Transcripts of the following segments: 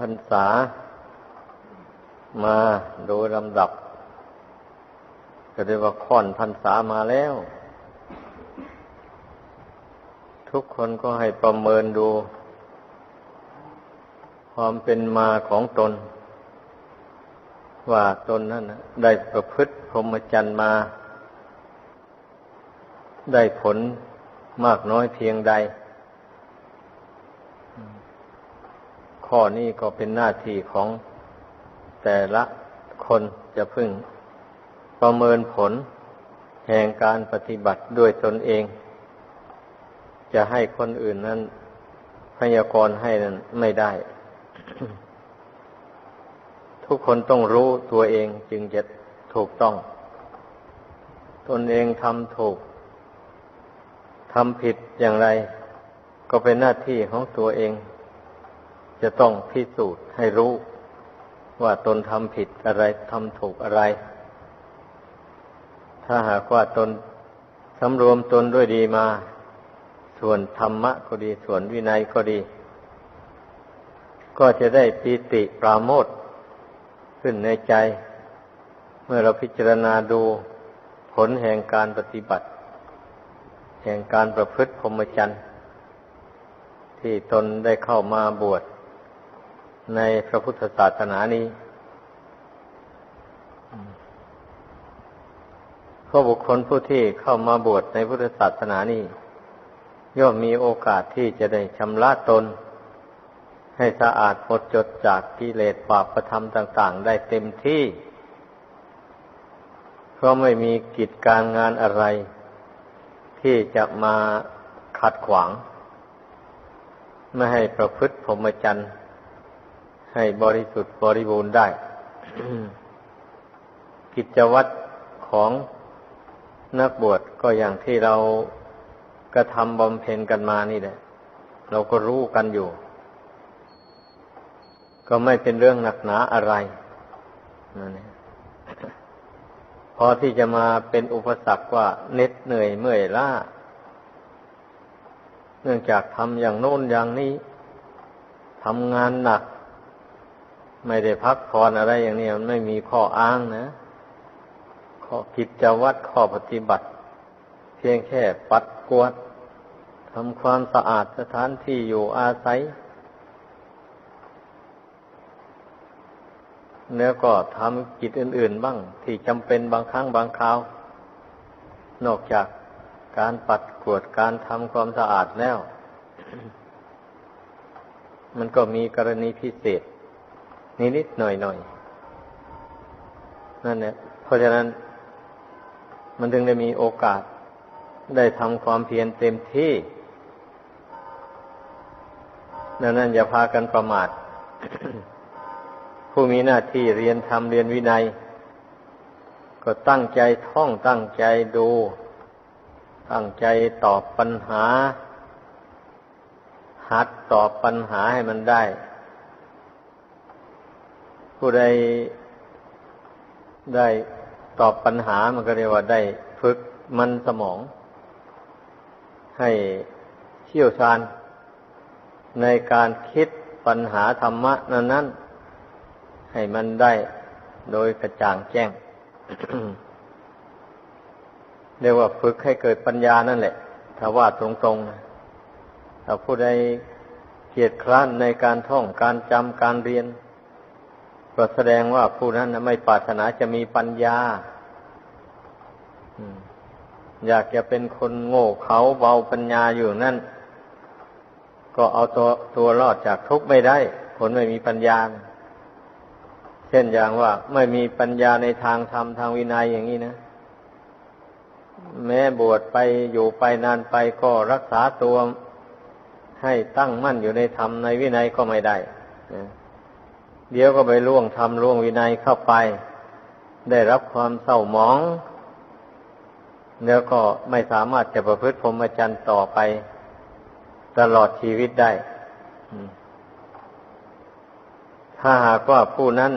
พรรษา มาโดยลำดับ ก็เรียกว่าค่อนพรรษามาแล้ว ทุกคนก็ให้ประเมินดู ความเป็นมาของตน ว่าตนนั้นได้ประพฤติพรหมจรรย์มา ได้ผลมากน้อยเพียงใด ข้อนี้ก็เป็นหน้าที่ของแต่ละคนจะพึ่งประเมินผลแห่งการปฏิบัติด้วยตนเอง จะให้คนอื่นนั้นพยากรณ์ให้นั้นไม่ได้ ทุกคนต้องรู้ตัวเองจึงจะถูกต้อง ตนเองทำถูกทำผิดอย่างไร ก็เป็นหน้าที่ของตัวเอง จะต้องพิสูจน์ให้รู้ว่าตนทำผิดอะไรทำถูกอะไร ถ้าหากว่าตนสำรวมตนด้วยดีมา ส่วนธรรมะก็ดี ส่วนวินัยก็ดี ก็จะได้ปีติปราโมทขึ้นในใจ เมื่อเราพิจารณาดูผลแห่งการปฏิบัติ แห่งการประพฤติพรหมจรรย์ที่ตนได้เข้ามาบวช ในพระพุทธศาสนานี้เพราะบุคคลผู้ที่เข้ามาบวชในพุทธศาสนานี้ ย่อมมีโอกาสที่จะได้ชำระตน ให้สะอาดหมดจดจากกิเลสบาปธรรมต่าง ๆ ได้เต็มที่ เพราะไม่มีกิจการงานอะไร ที่จะมาขัดขวาง ไม่ให้ประพฤติพรหมจรรย์ ให้บริสุทธิ์บริบูรณ์ได้ กิจวัตรของนักบวชก็อย่างที่เรากระทำบำเพ็ญกันมานี่แหละ เราก็รู้กันอยู่ ก็ไม่เป็นเรื่องหนักหนาอะไรนั่นเองพอที่จะมาเป็นอุปสรรคว่าเน็ดเหนื่อยเมื่อยล้าเนื่องจากทำอย่างโน้นอย่างนี้ทำงานหนัก ไม่ได้พักผ่อนอะไรอย่างนี้มันไม่มีข้ออ้างนะข้อกิจวัตรข้อปฏิบัติ เพียงแค่ปัดกวาดทำความสะอาดสถานที่อยู่อาศัย แล้วก็ทำกิจอื่น ๆ บ้าง ที่จำเป็นบางครั้งบางคราว นอกจากการปัดกวดการทำความสะอาดแล้ว มันก็มีกรณีพิเศษ นิดๆหน่อยๆนั่นเนี่ยเพราะฉะนั้น มันถึงได้มีโอกาส ได้ทำความเพียรเต็มที่ดังนั้นอย่าพากันประมาท ผู้มีหน้าที่เรียนทำเรียนวินัย ก็ตั้งใจท่องตั้งใจดู ตั้งใจตอบปัญหา หัดตอบปัญหาให้มันได้ ผู้ใดได้ตอบปัญหามันก็เรียกว่าได้ฝึกมันสมอง ให้เชี่ยวชาญ ในการคิดปัญหาธรรมะนั้นนั้นให้มันได้โดยกระจ่างแจ้ง เรียกว่าฝึกให้เกิดปัญญานั่นแหละ ถ้าว่าตรงๆนะถ้าผู้ใดเกียดคร้านในการท่องการจำการเรียน ก็แสดงว่าผู้นั้นไม่ปรารถนาจะมีปัญญาอยากจะเป็นคนโง่เขาเบาปัญญาอยู่นั่น ก็เอาตัวตัวรอดจากทุกข์ไม่ได้ คนไม่มีปัญญา เช่นอย่างว่าไม่มีปัญญาในทางธรรมทางวินัยอย่างนี้นะ แม้บวชไปอยู่ไปนานไปก็รักษาตัวให้ตั้งมั่นอยู่ในธรรมในวินัยก็ไม่ได้ เดี๋ยวก็ไปล่วงทำล่วงวินัยเข้าไป ได้รับความเศร้าหมองแล้วก็ไม่สามารถจะประพฤติพรหมจรรย์ต่อไป ตลอดชีวิตได้ ถ้าหากว่าผู้นั้น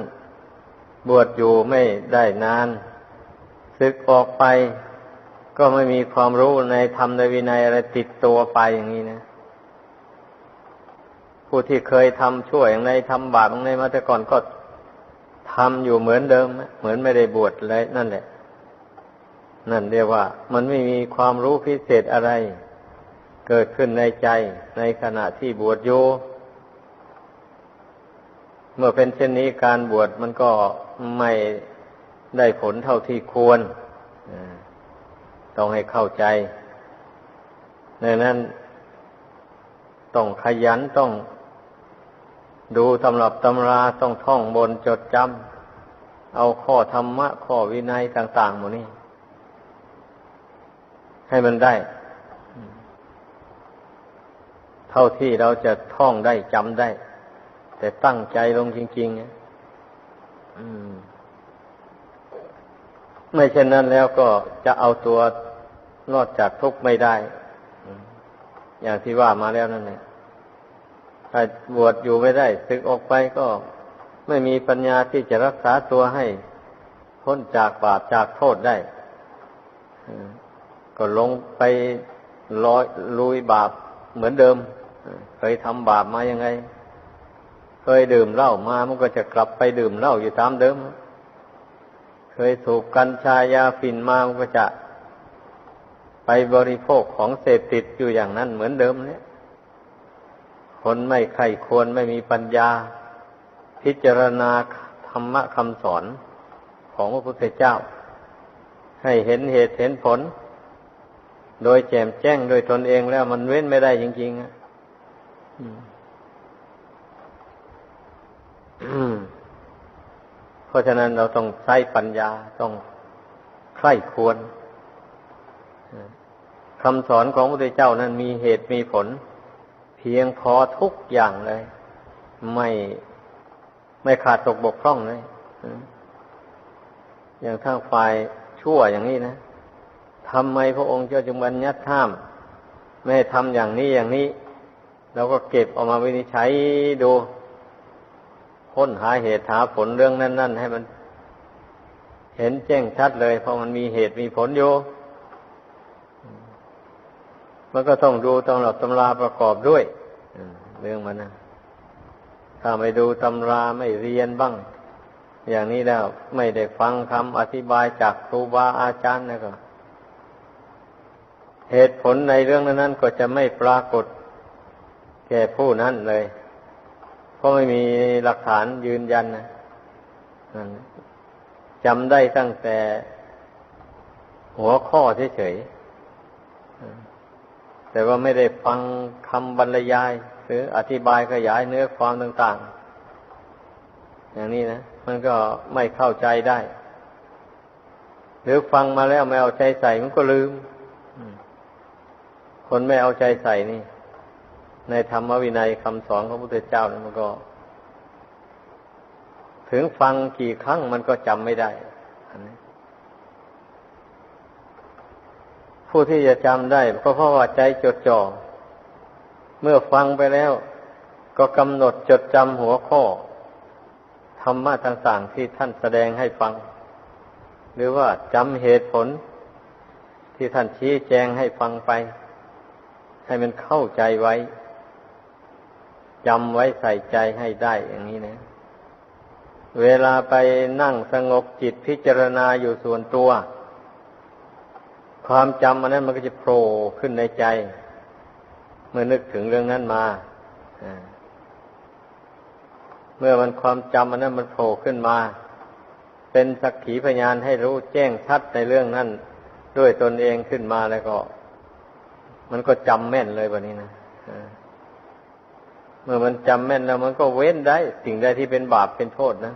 บวชอยู่ไม่ได้นานศึกออกไป ก็ไม่มีความรู้ในธรรมในวินัยอะไรติดตัวไปอย่างนี้นะ ผู้ที่เคยทำชั่วอย่างไรทำบาปอย่างไรมาแต่ก่อนก็ทำอยู่เหมือนเดิม เหมือนไม่ได้บวชเลยนั่นแหละ นั่นเรียกว่า มันไม่มีความรู้พิเศษอะไร เกิดขึ้นในใจในขณะที่บวชโยเมื่อเป็นเช่นนี้การบวชมันก็ไม่ได้ผลเท่าที่ควรต้องให้เข้าใจดังนั้นต้องขยันต้อง ดูตำรับตำราต้องท่องบนจดจำเอาข้อธรรมะ ข้อวินัยต่างๆหมดนี้ให้มันได้ เท่าที่เราจะท่องได้จำได้ แต่ตั้งใจลงจริงๆไม่เช่นนั้นแล้วก็จะเอาตัวรอดจากทุกข์ไม่ได้ อย่างที่ว่ามาแล้วนั่นแหละ ถ้าบวชอยู่ไม่ได้ศึกออกไปก็ไม่มีปัญญาที่จะรักษาตัวให้พ้นจากบาปจากโทษได้ก็ลงไปลอยลุยบาปเหมือนเดิม เคยทำบาปมายังไง เคยดื่มเหล้ามามันก็จะกลับไปดื่มเหล้าอยู่ตามเดิม เคยถูกกัญชายาฝิ่นมามันก็จะไปบริโภคของเสพติดอยู่อย่างนั้นเหมือนเดิมเนี่ย คนไม่ใครควรไม่มีปัญญา พิจารณาธรรมะคำสอนของพระพุทธเจ้า ให้เห็นเหตุเห็นผล โดยแจมแจ้งโดยตนเองแล้วมันเว้นไม่ได้จริงๆเพราะฉะนั้นเราต้องใช้ปัญญาต้องใคร่ควรคำสอนของพระพุทธเจ้านั้นมีเหตุมีผล พียงพอทุกอย่างเลย ไม่ไม่ขาดตกบกพร่องเลยอย่างทางฝ่ายชั่วอย่างนี้นะทำไมพระองค์เจ้าจึงบัญญัติห้าม ไม่ให้ทำอย่างนี้อย่างนี้แล้วก็เก็บออกมาวินิจฉัยดูค้นหาเหตุหาผลเรื่องนั้น ๆ ให้มัน เห็นแจ้งชัดเลย เพราะมันมีเหตุมีผลอยู่ มันก็ต้องดูตำรับตำราประกอบด้วยเรื่องมันนะถ้าไม่ดูตำราไม่เรียนบ้าง อย่างนี้แล้วไม่ได้ฟังคำอธิบายจากครูบาอาจารย์นะก็ เหตุผลในเรื่องนั้นก็จะไม่ปรากฏแก่ผู้นั้นเลย เพราะไม่มีหลักฐานยืนยันนะจำได้ตั้งแต่หัวข้อเฉยๆ แต่ว่าไม่ได้ฟังคำบรรยาย หรืออธิบายขยายเนื้อความต่างๆ อย่างนี้นะ มันก็ไม่เข้าใจได้ หรือฟังมาแล้วไม่เอาใจใส่มันก็ลืม คนไม่เอาใจใส่นี่ ในธรรมวินัยคำสอนของพระพุทธเจ้านี่มันก็ ถึงฟังกี่ครั้งมันก็จำไม่ได้อันนี้ ผู้ที่จะจำได้ก็เพราะว่าใจจดจ่อ เมื่อฟังไปแล้ว ก็กำหนดจดจำหัวข้อธรรมะต่างๆที่ท่านแสดงให้ฟัง หรือว่าจำเหตุผลที่ท่านชี้แจงให้ฟังไป ให้มันเข้าใจไว้จำไว้ใส่ใจให้ได้อย่างนี้นะ เวลาไปนั่งสงบจิตพิจารณาอยู่ส่วนตัว ความจำอันนั้นมันก็จะโผล่ขึ้นในใจ เมื่อนึกถึงเรื่องนั้นมาเมื่อมันความจำอันนั้นมันโผล่ขึ้นมา เป็นสักขีพยานให้รู้แจ้งชัดในเรื่องนั้นด้วยตนเองขึ้นมาแล้วก็ มันก็จำแม่นเลยแบบนี้นะเมื่อมันจำแม่นแล้วมันก็เว้นได้ สิ่งใดที่เป็นบาปเป็นโทษนะ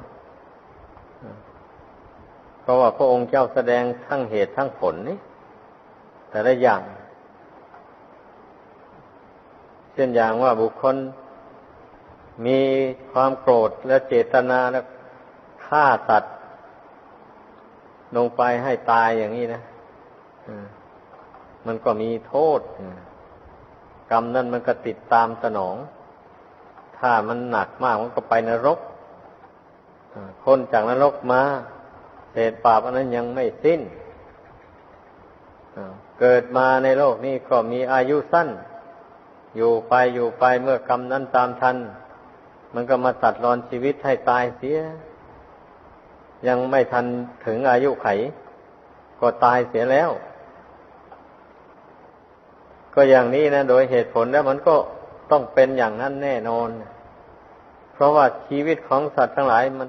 เพราะว่าพระองค์เจ้าแสดงทั้งเหตุทั้งผลนี่ แต่ละอย่าง เช่นอย่างว่าบุคคลมีความโกรธและเจตนาแล้วฆ่าตัดลงไปให้ตายอย่างนี้นะมันก็มีโทษ กรรมนั้นมันก็ติดตามสนอง ถ้ามันหนักมากมันก็ไปนรกคนจากนรกมาเศษบาปอันนั้นยังไม่สิ้น เกิดมาในโลกนี้ก็มีอายุสั้น อยู่ไปอยู่ไปเมื่อกรรมนั้นตามทัน มันก็มาตัดรอนชีวิตให้ตายเสีย ยังไม่ทันถึงอายุไข ก็ตายเสียแล้ว ก็อย่างนี้นะ โดยเหตุผลแล้วมันก็ต้องเป็นอย่างนั้นแน่นอน เพราะว่าชีวิตของสัตว์ทั้งหลายมัน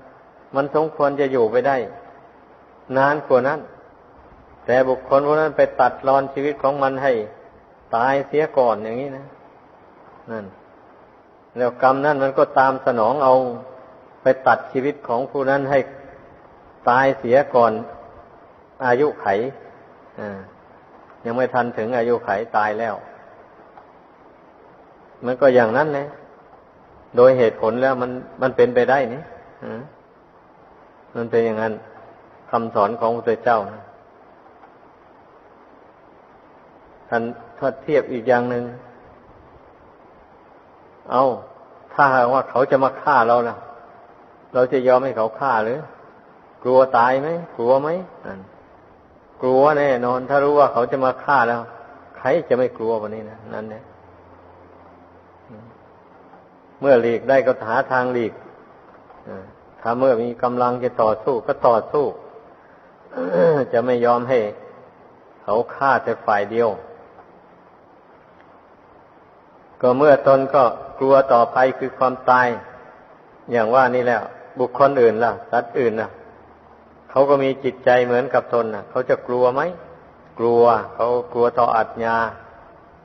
มันสมควรจะอยู่ไปได้ นานกว่านั้น แต่บุคคลพวกนั้นไปตัดรอนชีวิตของมันให้ ตายเสียก่อนอย่างนี้นะนั่น แล้วกรรมนั่นมันก็ตามสนองเอาไปตัดชีวิตของผู้นั้นให้ตายเสียก่อน อายุไขยังไม่ทันถึงอายุไขตายแล้ว มันก็อย่างนั้นเลยโดยเหตุผลแล้วมันมันเป็นไปได้นี่มันเป็นอย่างนั้นคำสอนของพระเจ้า ท่านถ้าเทียบอีกอย่างหนึ่งเอาถ้าหากว่าเขาจะมาฆ่าเราล่ะ เราจะยอมให้เขาฆ่าหรือ กลัวตายไหมกลัวไหมกลัวแน่นอน ถ้ารู้ว่าเขาจะมาฆ่าแล้ว ใครจะไม่กลัววันนี้นะนั่นเนี่ยเมื่อหลีกได้ก็หาทางหลีกถ้าเมื่อมีกำลังจะต่อสู้ก็ต่อสู้ จะไม่ยอมให้ เขาฆ่าแต่ฝ่ายเดียว ก็เมื่อตนก็กลัวต่อไปคือความตาย อย่างว่านี่แล้ว บุคคลอื่นล่ะ สัตว์อื่นล่ะ เขาก็มีจิตใจเหมือนกับตนน่ะ เขาจะกลัวไหม กลัว เขากลัวต่ออัตญา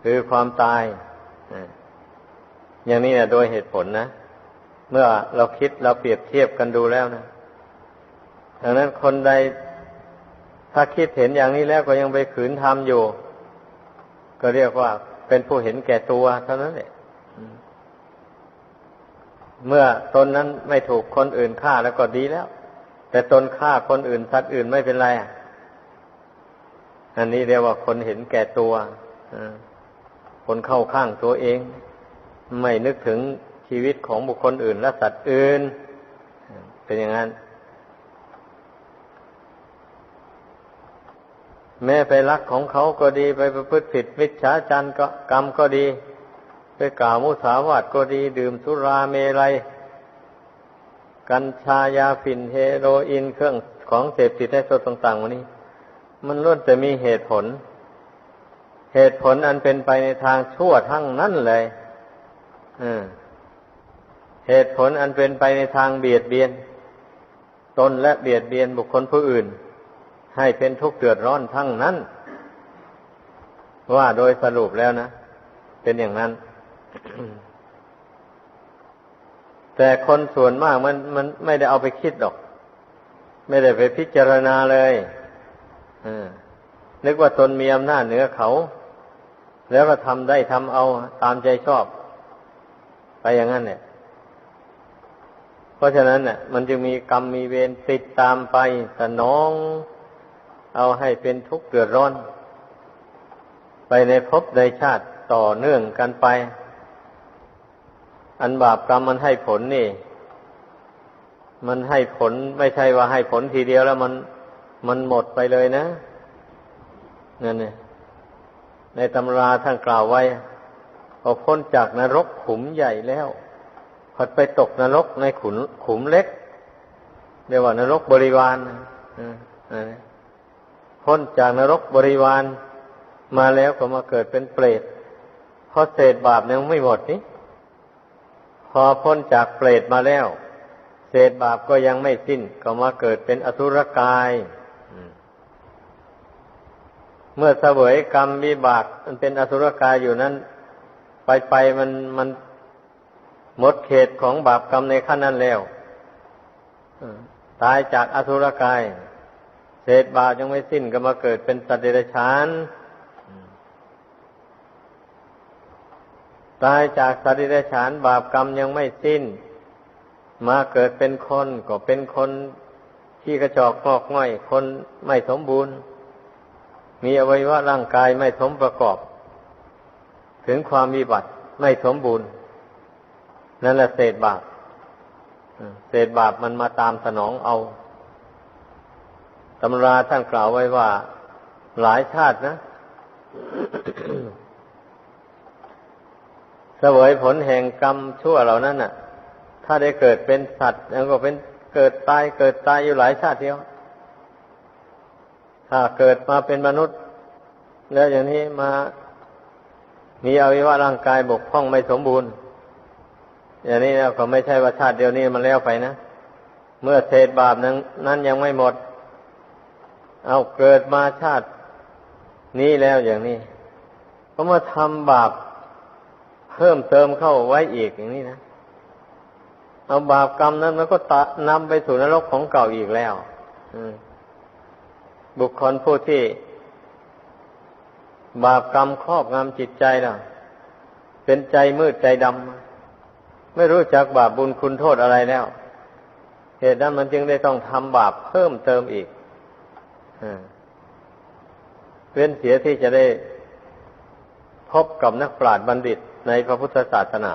คือความตาย อย่างนี้นะโดยเหตุผลนะ เมื่อเราคิดเราเปรียบเทียบกันดูแล้วนะดังนั้นคนใดถ้าคิดเห็นอย่างนี้แล้วก็ยังไปขืนทำอยู่ ก็เรียกว่า เป็นผู้เห็นแก่ตัวเท่านั้นแหละเมื่อตนนั้นไม่ถูกคนอื่นฆ่าแล้วก็ดีแล้ว แต่ตนฆ่าคนอื่นสัตว์อื่นไม่เป็นไรอันนี้เรียกว่าคนเห็นแก่ตัวคนเข้าข้างตัวเอง ไม่นึกถึงชีวิตของบุคคลอื่นและสัตว์อื่น เป็นอย่างนั้น แม้ไปรักของเขาก็ดีไปประพฤติผิดมิจฉาจารก็กรรมก็ดี ไปกล่าวมุสาวาทก็ดี ดื่มสุราเมลัย กัญชายาฝิ่นเฮโรอีนเครื่องของเสพติดให้โทต่างๆวันนี้ มันล้วนจะมีเหตุผล เหตุผลอันเป็นไปในทางชั่วทั้งนั้นเลยเหตุผลอันเป็นไปในทางเบียดเบียน ตนและเบียดเบียนบุคคลผู้อื่น ให้เป็นทุกข์เดือดร้อนทั้งนั้น ว่าโดยสรุปแล้วนะ เป็นอย่างนั้น แต่คนส่วนมากมันมันไม่ได้เอาไปคิดหรอก ไม่ได้ไปพิจารณาเลยนึกว่าตนมีอำนาจเหนือเขา แล้วก็ทำได้ทำเอาตามใจชอบ ไปอย่างนั้นเนี่ยเพราะฉะนั้นเนี่ยมันจึงมีกรรมมีเวรติดตามไปสนอง เอาให้เป็นทุกข์เดือดร้อน ไปในภพในชาติต่อเนื่องกันไป อันบาปกรรมมันให้ผลนี่ มันให้ผลไม่ใช่ว่าให้ผลทีเดียวแล้วมันมันหมดไปเลยนะนั่นเนี่ยในตำราท่านกล่าวไว้พอพ้นจากนรกขุมใหญ่แล้วพอไปตกนรกในขุนขุมเล็กเรียกว่านรกบริวาร พ้นจากนรกบริวารมาแล้วก็มาเกิดเป็นเปรตเพราะเศษบาปยังไม่หมดนี่พอพ้นจากเปรตมาแล้ว เศษบาปก็ยังไม่สิ้น ก็มาเกิดเป็นอสุรกาย เมื่อเสวยกรรมวิบาก มันเป็นอสุรกายอยู่นั้น ไปไปมันมันหมดเขตของบาปกรรมในขั้นนั้นแล้วตายจากอสุรกาย เศษบาปยังไม่สิ้นก็มาเกิดเป็นสัตว์เดรัจฉานตายจากสัตว์ดิเรกชันบาปกรรมยังไม่สิ้น มาเกิดเป็นคนก็เป็นคนที่กระจอกงอกง่อย คนไม่สมบูรณ์ มีอวัยวะร่างกายไม่สมประกอบ ถึงความมีบัติไม่สมบูรณ์ นั่นแหละเศษบาปเศษบาปมันมาตามสนองเอาำราท่านกล่าวไว้ว่า หลายชาตินะเสวยผลแห่งกรรมชั่วเหล่านั้นน่ะ ถ้าได้เกิดเป็นสัตว์แล้วก็เป็นเกิดตายเกิดตายอยู่หลายชาติเดียว ถ้าเกิดมาเป็นมนุษย์ แล้วอย่างนี้มา มีอวัยวะร่างกายบกพร่องไม่สมบูรณ์ อย่างนี้ก็ไม่ใช่ว่าชาติเดียวนี้มันแล้วไปนะ เมื่อเศษบาปนั้นนั้นยังไม่หมด เอาเกิดมาชาตินี้แล้วอย่างนี้ก็มาทำบาปเพิ่มเติมเข้าไว้อีกอย่างนี้นะเอาบาปกรรมนั้นมันก็ตะนำไปสู่นรกของเก่าอีกแล้วบุคคลผู้ที่ บาปกรรมครอบงำจิตใจล่ะ เป็นใจมืดใจดำไม่รู้จักบาปบุญคุณโทษอะไรแล้ว เหตุนั้นมันจึงได้ต้องทำบาปเพิ่มเติมอีก เว้นเสียที่จะได้พบกับนักปราชญ์บัณฑิตในพระพุทธศาสนา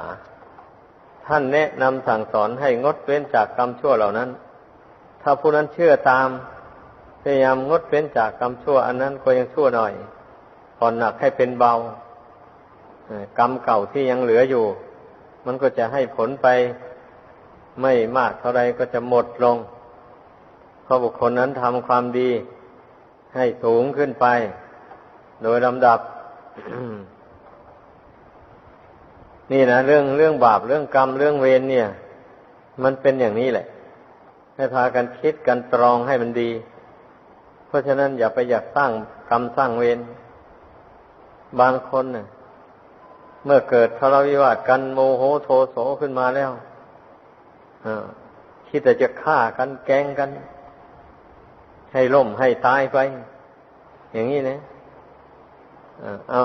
ท่านแนะนำสั่งสอนให้งดเว้นจากกรรมชั่วเหล่านั้น ถ้าผู้นั้นเชื่อตาม พยายามงดเว้นจากกรรมชั่ว อันนั้นก็ยังชั่วหน่อยผ่อนหนักให้เป็นเบากรรมเก่าที่ยังเหลืออยู่ มันก็จะให้ผลไปไม่มากเท่าไรก็จะหมดลงเพราะบุคคลนั้นทำความดี ให้สูงขึ้นไป โดยลำดับ นี่นะเรื่องเรื่องบาปเรื่องกรรมเรื่องเวรเนี่ย มันเป็นอย่างนี้แหละ ให้พากันคิดกันตรองให้มันดี เพราะฉะนั้นอย่าไปอยากสร้างกรรมสร้างเวรบางคนเน่ยเมื่อเกิดทะเลาะวิวาทกันโมโหโทโสขึ้นมาแล้วคิดแต่จะฆ่ากันแกงกัน ให้ล่มให้ตายไป อย่างนี้นะเอา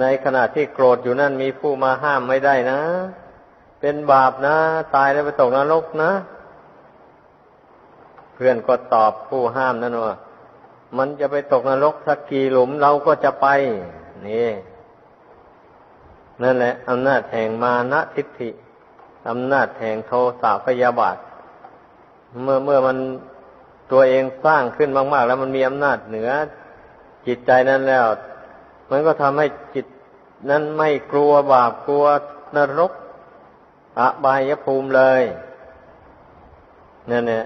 ในขณะที่โกรธอยู่นั่นมีผู้มาห้ามไม่ได้นะ เป็นบาปนะ ตายแล้วไปตกนรกนะ เพื่อนก็ตอบผู้ห้ามนั่นว่ามันจะไปตกนรกสักกี่หลุมเราก็จะไป นี่นั่นแหละอำนาจแห่งมานะทิฏฐิอำนาจแห่งโทสะพยาบาท เมื่อเมื่อมัน ตัวเองสร้างขึ้นมาก ๆ แล้วมันมีอำนาจเหนือ จิตใจนั้นแล้ว มันก็ทำให้จิตนั้นไม่กลัวบาปกลัวนรกอบายภูมิเลยนั่นเนี่ย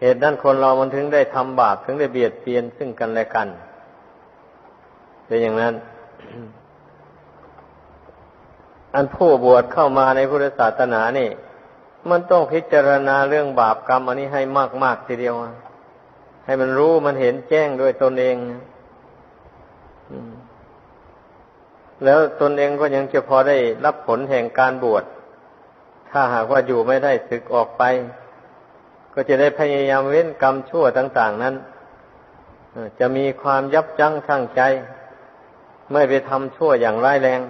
เหตุนั้นคนเรามันถึงได้ทำบาปถึงได้เบียดเบียนซึ่งกันและกัน เป็นอย่างนั้น อันผู้บวชเข้ามาในพุทธศาสนานี่ มันต้องพิจารณาเรื่องบาปกรรม อันนี้ให้มาก ๆ ทีเดียว ให้มันรู้มันเห็นแจ้งด้วยตนเองแล้วตนเองก็ยังจะพอได้รับผลแห่งการบวช ถ้าหากว่าอยู่ไม่ได้ศึกออกไป ก็จะได้พยายามเว้นกรรมชั่วต่าง ๆ นั้นจะมีความยับยั้งชั่งใจ ไม่ไปทำชั่วอย่างร้ายแรง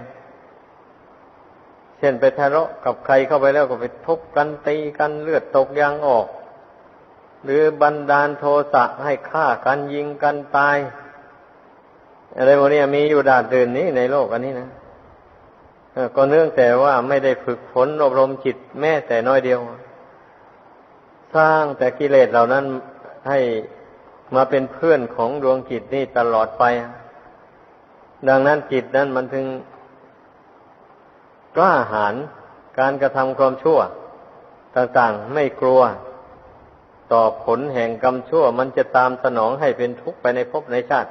เช่นไปทะเลาะกับใครเข้าไปแล้วก็ไปทุบกันตีกันเลือดตกยางออก หรือบันดาลโทสะให้ฆ่ากันยิงกันตาย อะไรพวกนี้มีอยู่ดาดดื่นนี้ในโลกอันนี้นะก็เนื่องแต่ว่าไม่ได้ฝึกฝนอบรมจิตแม้แต่น้อยเดียว สร้างแต่กิเลสเหล่านั้นให้มาเป็นเพื่อนของดวงจิตนี่ตลอดไป ดังนั้นจิตนั้นมันถึง กล้าหาญการกระทำความชั่ว ต่างๆไม่กลัว ต่อผลแห่งกรรมชั่ว มันจะตามสนองให้เป็นทุกข์ไปในภพในชาติ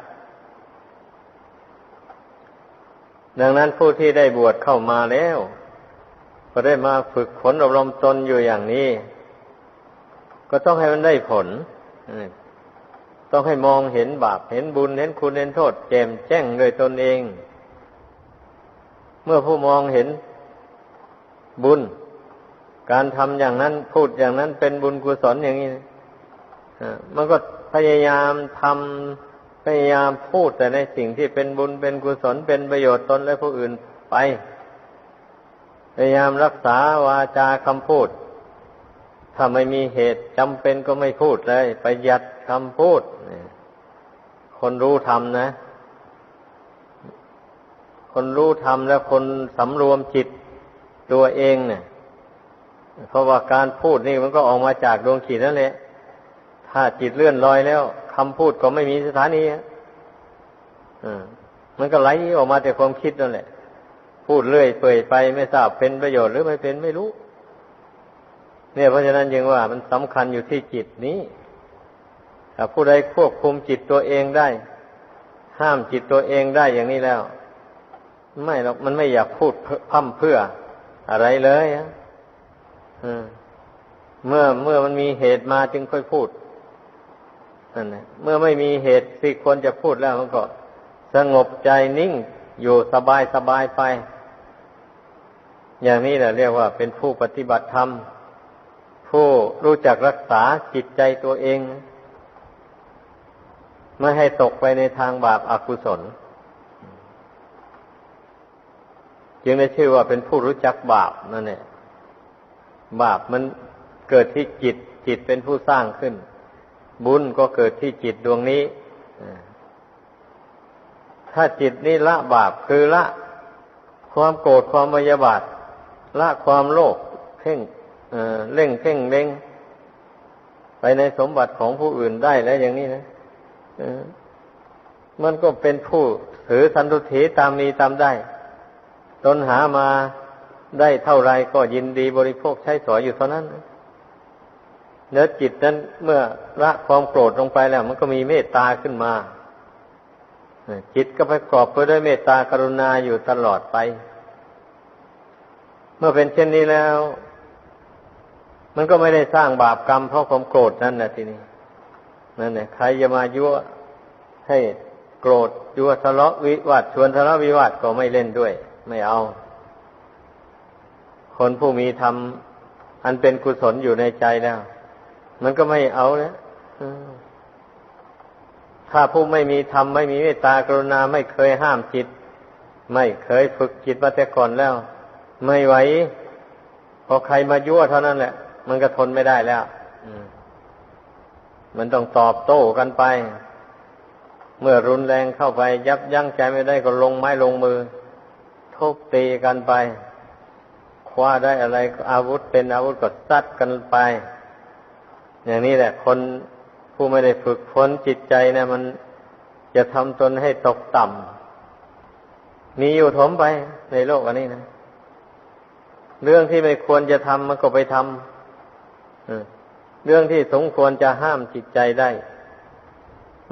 ดังนั้นผู้ที่ได้บวชเข้ามาแล้ว ก็ได้มาฝึกฝนอบรมตนอยู่อย่างนี้ ก็ต้องให้มันได้ผลต้องให้มองเห็นบาปเห็นบุญเห็นคุณเห็นโทษแจ่มแจ้งด้วยตนเอง เมื่อผู้มองเห็น บุญ การทำอย่างนั้นพูดอย่างนั้นเป็นบุญกุศลอย่างนี้มันก็พยายามทำพยายามพูดแต่ในสิ่งที่เป็นบุญเป็นกุศลเป็นประโยชน์ตนและผู้อื่นไป พยายามรักษาวาจาคำพูด ถ้าไม่มีเหตุจำเป็นก็ไม่พูดเลย ประหยัดคำพูด คนรู้ทำนะ คนรู้ทำแล้วคนสำรวมจิต ตัวเองเนี่ยเพราะว่าการพูดนี่มันก็ออกมาจากดวงจิตนั่นแหละถ้าจิตเลื่อนลอยแล้วคำพูดก็ไม่มีสถานีมันก็ไหลออกมาแต่ความคิดนั่นแหละ พูดเรื่อยเปื่อยไปไม่ทราบเป็นประโยชน์หรือไม่เป็นไม่รู้ เนี่ยเพราะฉะนั้นยังว่ามันสำคัญอยู่ที่จิตนี้ถ้าผู้ใดควบคุมจิตตัวเองได้ ห้ามจิตตัวเองได้อย่างนี้แล้ว ไม่หรอกมันไม่อยากพูดพั่มเพื่อ อะไรเลยอะเมื่อเมื่อมันมีเหตุมาจึงค่อยพูดนั่นแหละเมื่อไม่มีเหตุที่ควรจะพูดแล้วมันก็ สงบใจนิ่งอยู่สบายสบายไป อย่างนี้แหละเรียกว่าเป็นผู้ปฏิบัติธรรม ผู้รู้จักรักษาจิตใจตัวเอง ไม่ให้ตกไปในทางบาปอากุศล จึงได้ชื่อว่าเป็นผู้รู้จักบาปนั่นแหละบาปมันเกิดที่จิต จิตเป็นผู้สร้างขึ้น บุญก็เกิดที่จิตดวงนี้ถ้าจิตนี้ละบาปคือละ ความโกรธความมยาบาท ละความโลภเพ่งเล่งเพ่งเล่งไปในสมบัติของผู้อื่นได้แล้วอย่างนี้นะมันก็เป็นผู้ถือสันตุถีตามมีตามได้ ตนหามาได้เท่าไรก็ยินดีบริโภคใช้สอยอยู่เท่านั้นเนื้อจิตนั้นเมื่อละความโกรธลงไปแล้ว มันก็มีเมตตาขึ้นมา จิตก็ประกอบไปด้วยเมตตากรุณาอยู่ตลอดไป เมื่อเป็นเช่นนี้แล้ว มันก็ไม่ได้สร้างบาปกรรมเพราะความโกรธนั่นแหละทีนี้นั่นแหละใครจะมายั่วให้โกรธยั่วทะเลาะวิวาทชวนทะเลาะวิวาทก็ไม่เล่นด้วย ไม่เอา คนผู้มีธรรมอันเป็นกุศลอยู่ในใจแล้ว มันก็ไม่เอาแล้วถ้าผู้ไม่มีธรรมไม่มีเมตตากรุณาไม่เคยห้ามจิต ไม่เคยฝึกจิตมาแต่ก่อนแล้ว ไม่ไหวพอใครมายั่วเท่านั้นแหละ มันก็ทนไม่ได้แล้วมันต้องตอบโต้กันไป เมื่อรุนแรงเข้าไป ยับยั้งใจไม่ได้ก็ลงไม้ลงมือ ทุบตีกันไป คว้าได้อะไรอาวุธเป็นอาวุธก็ซัดกันไป อย่างนี้แหละคนผู้ไม่ได้ฝึกฝนจิตใจเนะมันจะทำตนให้ตกต่ำมีอยู่ถมไปในโลกอันนี้นะ เรื่องที่ไม่ควรจะทำมันก็ไปทำเรื่องที่สมควรจะห้ามจิตใจได้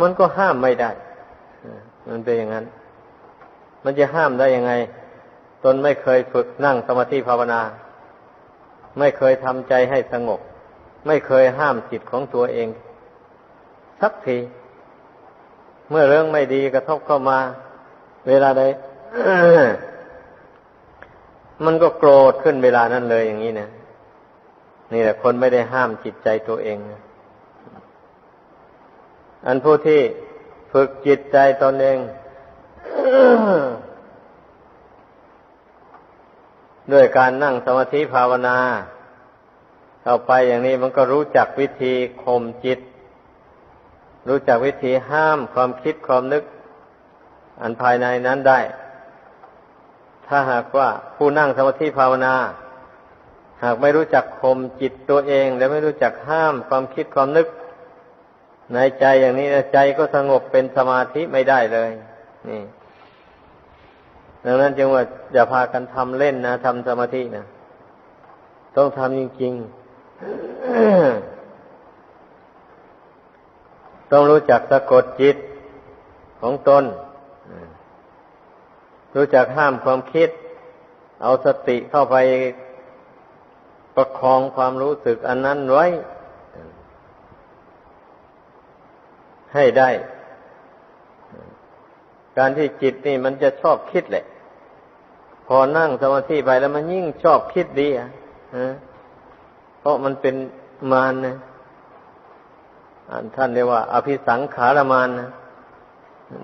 มันก็ห้ามไม่ได้มันเป็นอย่างนั้น มันจะห้ามได้ยังไง ตนไม่เคยฝึกนั่งสมาธิภาวนา ไม่เคยทำใจให้สงบ ไม่เคยห้ามจิตของตัวเอง สักที เมื่อเรื่องไม่ดีกระทบเข้ามา เวลาใดมันก็โกรธขึ้นเวลานั้นเลยอย่างนี้นะนี่แหละคนไม่ได้ห้ามจิตใจตัวเองนะอันผู้ที่ฝึกจิตใจตนเอง ด้วยการนั่งสมาธิภาวนาเข้าไปอย่างนี้มันก็รู้จักวิธีข่มจิต รู้จักวิธีห้ามความคิดความนึก อันภายในนั้นได้ ถ้าหากว่าผู้นั่งสมาธิภาวนา หากไม่รู้จักข่มจิตตัวเอง และไม่รู้จักห้ามความคิดความนึก ในใจอย่างนี้ใจก็สงบเป็นสมาธิไม่ได้เลย นี่ ดังนั้นจึงว่าอย่าพากันทำเล่นนะทำสมาธินะต้องทำจริงๆ ต้องรู้จักสะกดจิตของตน รู้จักห้ามความคิด เอาสติเข้าไปประคองความรู้สึกอันนั้นไว้ ให้ได้ การที่จิตนี่มันจะชอบคิดแหละ พอนั่งสมาธิไปแล้วมันยิ่งชอบคิดดีอะเพราะมันเป็นมารนะท่านเรียกว่า อภิสังขารมานนะ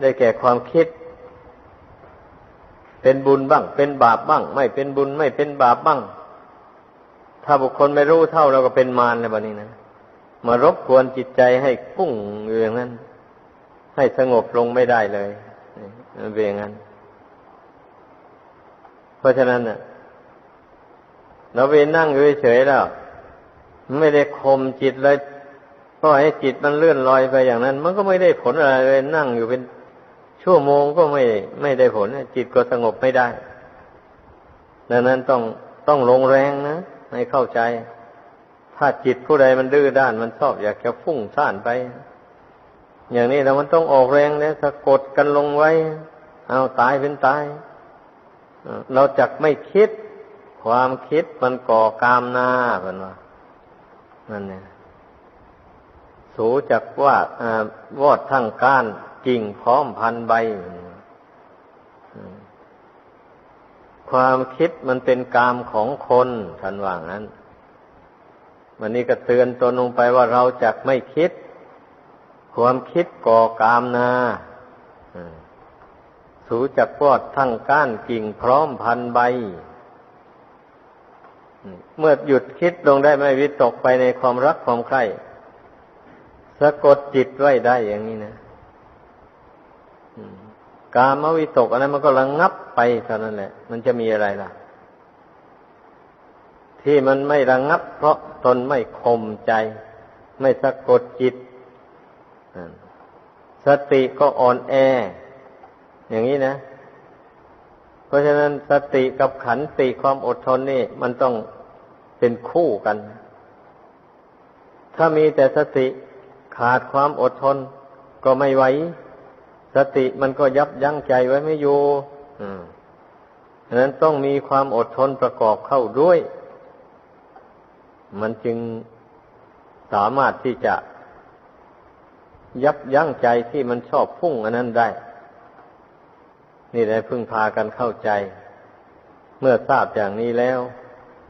ได้แก่ความคิด เป็นบุญบ้าง เป็นบาปบ้าง ไม่เป็นบุญไม่เป็นบาปบ้าง ถ้าบุคคลไม่รู้เท่าเราก็เป็นมารในวันนี้นะมารบกวนจิตใจให้พุ่งอย่างนั้น ให้สงบลงไม่ได้เลยเป็นอย่างนั้น เพราะฉะนั้นน่ะเราไปนั่งอยู่เฉยแล้ว ไม่ได้ข่มจิตเลยพราะให้จิตมันเลื่อนลอยไปอย่างนั้น มันก็ไม่ได้ผลอะไรเลยนั่งอยู่เป็นชั่วโมงก็ไม่ไม่ได้ผลจิตก็สงบไม่ได้ ดังนั้นต้องต้องลงแรงนะให้เข้าใจ ถ้าจิตผู้ใดมันดื้อด้านมันชอบอยากจะฟุ้งซ่านไป อย่างนี้แล้วมันต้องออกแรงแล้วสะกดกันลงไว้ เอาตายเป็นตาย เราจักไม่คิด ความคิดมันก่อกามหน้าเป็นว่านั่นเนี่ยสูจักว่าวอดทั้งก้านกิ่งพร้อมพันใบ ความคิดมันเป็นกามของคนท่านว่างั้นวันนี้ก็เตือนตนลงไปว่าเราจักไม่คิด ความคิดก่อกามนา สูจักวอดทั้งก้านกิ่งพร้อมพันใบ เมื่อหยุดคิดลงได้ไม่วิตกไปในความรักความใคร่สะกดจิตไว้ได้อย่างนี้นะกามวิตกอะไรมันก็ระงงับไปเท่านั้นแหละ มันจะมีอะไรล่ะ ที่มันไม่ระงงับ เพราะตนไม่ข่มใจ ไม่สะกดจิตสติก็อ่อนแอ อย่างนี้นะ เพราะฉะนั้นสติกับขันติความอดทนนี่ มันต้องเป็นคู่กัน ถ้ามีแต่สติขาดความอดทนก็ไม่ไหว สติมันก็ยับยั้งใจไว้ไม่อยู่ดังนั้นต้องมีความอดทนประกอบเข้าด้วย มันจึงสามารถที่จะยับยั้งใจที่มันชอบพุ่งอันนั้นได้ นี่ได้พึ่งพากันเข้าใจ เมื่อทราบอย่างนี้แล้ว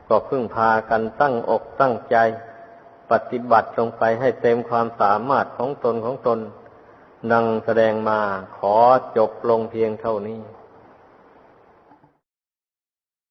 ก็พึ่งพากันตั้งอกตั้งใจ ปฏิบัติลงไปให้เต็มความสามารถของตนของตนนังแสดงมาขอจบลงเพียงเท่านี้